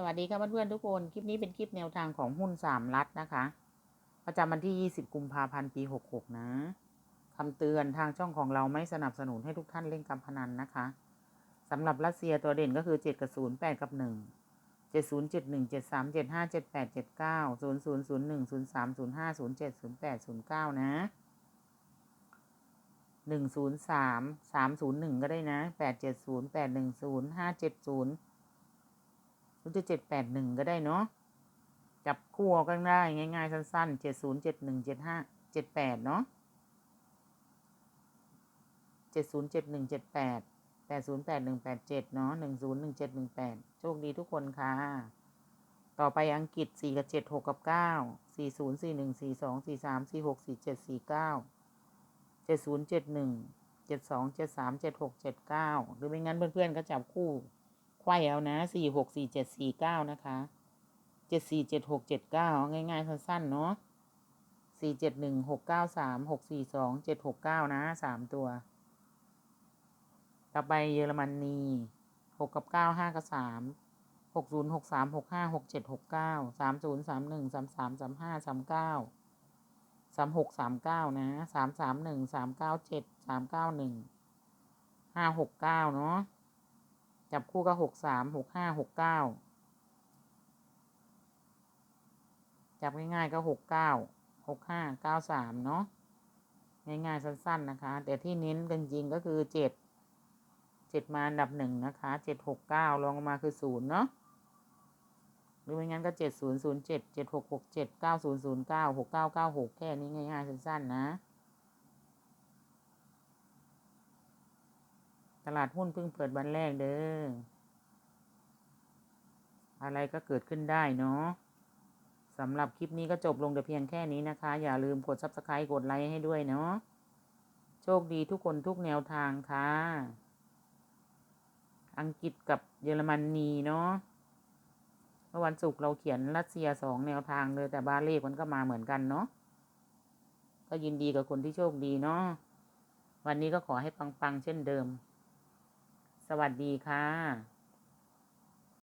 สวัสดีครับเพื่อนๆทุกคน คลิปนี้เป็นคลิปแนวทางของหุ้นสามรัฐนะคะ ประจำวันที่ 20 กุมภาพันธ์ ปี 66 นะคำเตือนทางช่องของเราไม่สนับสนุนให้ทุกท่านเล่นการพนันนะคะสำหรับรัสเซียตัวเด่นก็คือ 7 กับ 0 8 กับ 1 70 71 73 75 78 79 00 01 03 05 07 08 09 นะ 103 301 ก็ได้นะ 870 810 570 รืจะเจ็ดแปดหนึ่งก็ได้เนาะจับคู่กันได้ง่ายๆ สั้นๆเจ็ดศูนย์เจ็ดหนึ่งเจ็ดห้าเจ็ดแปดเนาะเจ็ดศูนย์เจ็ดหนึ่งเจ็ดแปดแปดศูนย์แปดหนึ่งแปดเจ็ดเนาะหนึ่งศูนย์หนึ่งเจ็ดหนึ่งแปดโชคดีทุกคนค่ะ ต่อไปอังกฤษสี่กับเจ็ดหกกับเก้าสี่ศูนย์สี่หนึ่งสี่สองสี่สามสี่หกสี่เจ็ดสี่เก้าเจ็ดศูนย์เจ็ดหนึ่งเจ็ดสองเจ็ดสามเจ็ดหกเจ็ดเก้าหรือไม่งั้นเพื่อนๆก็จับคู่ ไขว้เอานะสี่หกสี่เจ็ดสี่เก้านะคะเจ็ดสี่เจ็ดหกเจ็ดเก้าง่ายๆ สั้นๆ เนาะสี่เจ็ดหนึ่งหกเก้าสามหกสี่สองเจ็ดหกเก้านะสามตัว ต่อไปเยอรมนีหกกับเก้าห้ากับสามหกศูนย์หกสามหกห้าหกเจ็ดหกเก้าสามศูนย์สามหนึ่งสามสามสามห้าสามเก้าสามหกสามเก้านะสามสามหนึ่งสามเก้าเจ็ดสามเก้าหนึ่งห้าหกเก้าเนาะ จับคู่ก็หกสามหกห้าหกเก้าจับง่ายๆก็หกเก้าหกห้าเก้าสามเนาะง่ายๆสั้น ๆนะคะ แต่ที่เน้นกันจริงก็คือเจ็ดเจ็ดมาอันดับหนึ่งนะคะเจ็ดหกเก้ารองลงมาคือศูนย์เนาะหรือไม่งั้นก็เจ็ดศูนย์ศูนย์เจ็ดเจ็ดหกหกเจ็ดเก้าศูนย์ศูนย์เก้าหกเก้าเก้าหกแค่นี้ง่ายๆสั้นๆนะ ตลาดหุ้นเพิ่งเปิดวันแรกเด้อ อะไรก็เกิดขึ้นได้เนาะสำหรับคลิปนี้ก็จบลงแต่เพียงแค่นี้นะคะ อย่าลืมกด subscribe กดไลค์ให้ด้วยเนาะ โชคดีทุกคนทุกแนวทางค่ะ อังกฤษกับเยอรมนีเนาะเมื่อวันศุกร์เราเขียนรัสเซียสองแนวทางเลยแต่บาเลขมันก็มาเหมือนกันเนาะ ก็ยินดีกับคนที่โชคดีเนาะ วันนี้ก็ขอให้ปัง ๆ เช่นเดิม สวัสดีค่ะ